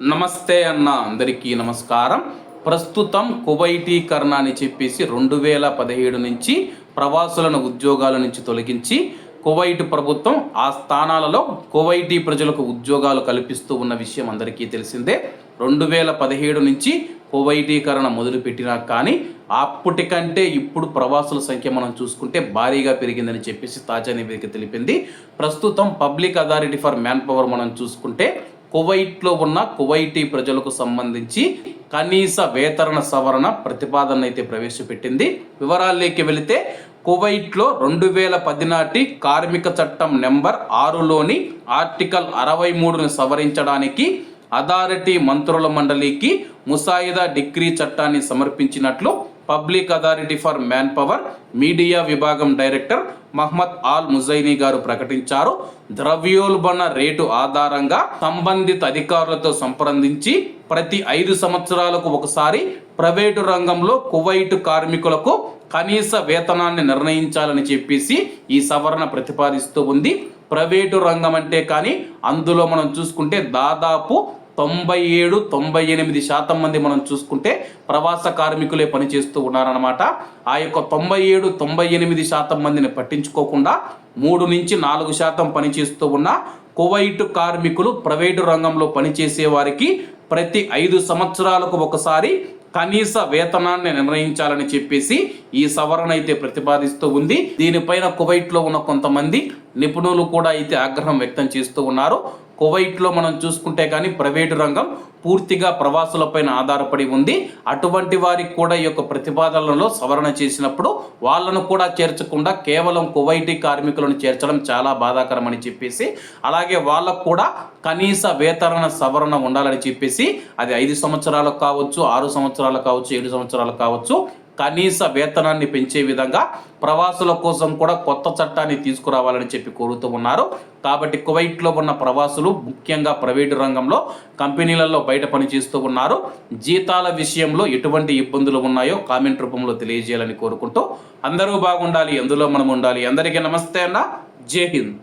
నమస్తే అన్న అందరికీ నమస్కారం. ప్రస్తుతం కువైటీకరణ అని చెప్పేసి రెండు వేల పదిహేడు నుంచి ప్రవాసులను ఉద్యోగాల నుంచి తొలగించి కువైట్ ప్రభుత్వం ఆ స్థానాలలో కువైటీ ప్రజలకు ఉద్యోగాలు కల్పిస్తూ ఉన్న విషయం అందరికీ తెలిసిందే. రెండు వేల పదిహేడు నుంచి కువైటీకరణ మొదలుపెట్టినా కానీ అప్పటికంటే ఇప్పుడు ప్రవాసుల సంఖ్య మనం చూసుకుంటే భారీగా పెరిగిందని చెప్పేసి తాజా నివేదిక తెలిపింది. ప్రస్తుతం public authority for manpower మనం చూసుకుంటే కువైట్లో ఉన్న కువైటీ ప్రజలకు సంబంధించి కనీస వేతరణ సవరణ ప్రతిపాదన అయితే ప్రవేశపెట్టింది. వివరాల్లోకి వెళితే కువైట్లో రెండు వేల పదినాటి కార్మిక చట్టం నెంబర్ ఆరులోని ఆర్టికల్ అరవై మూడును సవరించడానికి అథారిటీ మంత్రుల మండలికి ముసాయిదా డిగ్రీ చట్టాన్ని సమర్పించినట్లు public authority for manpower media విభాగం డైరెక్టర్ మహ్మద్ ఆల్ ముజైనీ గారు ప్రకటించారు. ద్రవ్యోల్బణ రేటు ఆధారంగా సంబంధిత అధికారులతో సంప్రదించి ప్రతి ఐదు సంవత్సరాలకు ఒకసారి ప్రైవేటు రంగంలో కువైట్ కార్మికులకు కనీస వేతనాన్ని నిర్ణయించాలని చెప్పేసి ఈ సవరణ ప్రతిపాదిస్తూ ఉంది. ప్రైవేటు రంగం అంటే కానీ అందులో మనం చూసుకుంటే దాదాపు తొంభై ఏడు తొంభై ఎనిమిది శాతం మంది మనం చూసుకుంటే ప్రవాస కార్మికులే పనిచేస్తూ ఉన్నారన్నమాట. ఆ యొక్క తొంభై ఏడు తొంభై ఎనిమిది శాతం మందిని పట్టించుకోకుండా మూడు నుంచి నాలుగు శాతం పనిచేస్తూ ఉన్న కువైట్ కార్మికులు ప్రైవేటు రంగంలో పనిచేసే వారికి ప్రతి ఐదు సంవత్సరాలకు ఒకసారి కనీస వేతనాన్ని నిర్ణయించాలని చెప్పేసి ఈ సవరణ అయితే ప్రతిపాదిస్తూ ఉంది. దీనిపైన కువైట్లో ఉన్న కొంతమంది నిపుణులు కూడా అయితే ఆగ్రహం వ్యక్తం చేస్తూ ఉన్నారు. కువైట్లో మనం చూసుకుంటే కానీ ప్రైవేటు రంగం పూర్తిగా ప్రవాసులపైన ఆధారపడి ఉంది. అటువంటి వారికి కూడా ఈ యొక్క ప్రతిపాదనలో సవరణ చేసినప్పుడు వాళ్ళను కూడా చేర్చకుండా కేవలం కువైటీ కార్మికులను చేర్చడం చాలా బాధాకరమని చెప్పేసి అలాగే వాళ్ళకు కూడా కనీస వేతన సవరణ ఉండాలని చెప్పేసి అది ఐదు సంవత్సరాలకు కావచ్చు ఆరు సంవత్సరాలు కావచ్చు ఏడు సంవత్సరాలు కావచ్చు కనీస వేతనాన్ని పెంచే విధంగా ప్రవాసుల కోసం కూడా కొత్త చట్టాన్ని తీసుకురావాలని చెప్పి కోరుతూ ఉన్నారు. కాబట్టి కువైట్లో ఉన్న ప్రవాసులు ముఖ్యంగా ప్రైవేటు రంగంలో కంపెనీలలో బయట పనిచేస్తూ ఉన్నారు. జీతాల విషయంలో ఎటువంటి ఇబ్బందులు ఉన్నాయో కామెంట్ రూపంలో తెలియజేయాలని కోరుకుంటూ అందరూ బాగుండాలి అందులో మనం ఉండాలి అందరికీ నమస్తే అన్న. జై హింద్.